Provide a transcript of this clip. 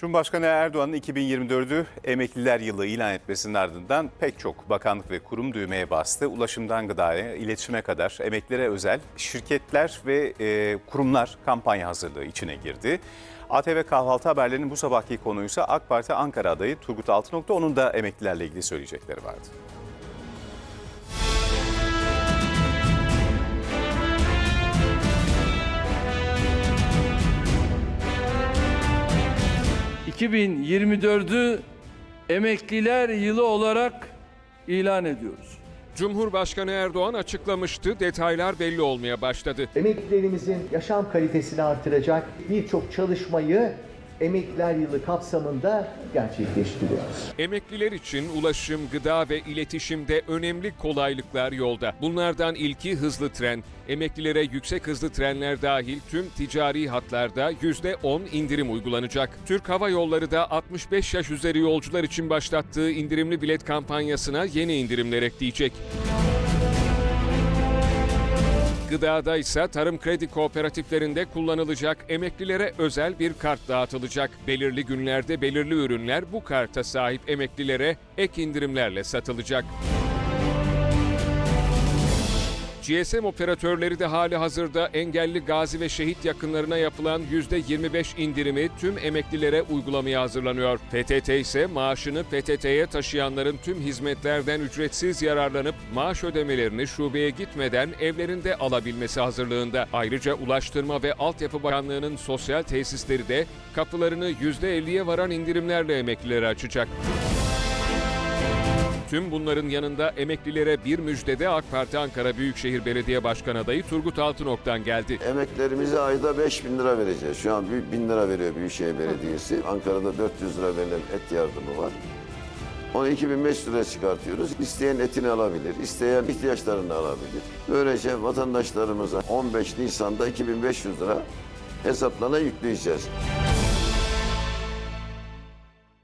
Cumhurbaşkanı Erdoğan'ın 2024'ü emekliler yılı ilan etmesinin ardından pek çok bakanlık ve kurum düğmeye bastı. Ulaşımdan gıdaya, iletişime kadar emeklilere özel şirketler ve e, kurumlar kampanya hazırlığı içine girdi. ATV Kahvaltı Haberleri'nin bu sabahki konuysa AK Parti Ankara adayı Turgut Altınok'ta onun da emeklilerle ilgili söyleyecekleri vardı. ...2024'ü emekliler yılı olarak ilan ediyoruz. Cumhurbaşkanı Erdoğan açıklamıştı, detaylar belli olmaya başladı. Emeklilerimizin yaşam kalitesini artıracak birçok çalışmayı Emekliler Yılı kapsamında gerçekleştiriyoruz. Emekliler için ulaşım, gıda ve iletişimde önemli kolaylıklar yolda. Bunlardan ilki hızlı tren. Emeklilere yüksek hızlı trenler dahil tüm ticari hatlarda %10 indirim uygulanacak. Türk Hava Yolları da 65 yaş üzeri yolcular için başlattığı indirimli bilet kampanyasına yeni indirimler ekleyecek. Gıdada ise tarım kredi kooperatiflerinde kullanılacak emeklilere özel bir kart dağıtılacak. Belirli günlerde belirli ürünler bu karta sahip emeklilere ek indirimlerle satılacak. GSM operatörleri de hali hazırda engelli gazi ve şehit yakınlarına yapılan %25 indirimi tüm emeklilere uygulamaya hazırlanıyor. PTT ise maaşını PTT'ye taşıyanların tüm hizmetlerden ücretsiz yararlanıp maaş ödemelerini şubeye gitmeden evlerinde alabilmesi hazırlığında. Ayrıca Ulaştırma ve Altyapı Bakanlığı'nın sosyal tesisleri de kapılarını %50'ye varan indirimlerle emeklilere açacak. Tüm bunların yanında emeklilere bir müjdede AK Parti Ankara Büyükşehir Belediye Başkan adayı Turgut Altınok'tan geldi. Emeklerimize ayda 5 bin lira vereceğiz. Şu an 1000 lira veriyor Büyükşehir Belediyesi. Ankara'da 400 lira verilen et yardımı var. Onu 2500 lira çıkartıyoruz. İsteyen etini alabilir, isteyen ihtiyaçlarını alabilir. Böylece vatandaşlarımıza 15 Nisan'da 2500 lira hesaplarına yükleyeceğiz.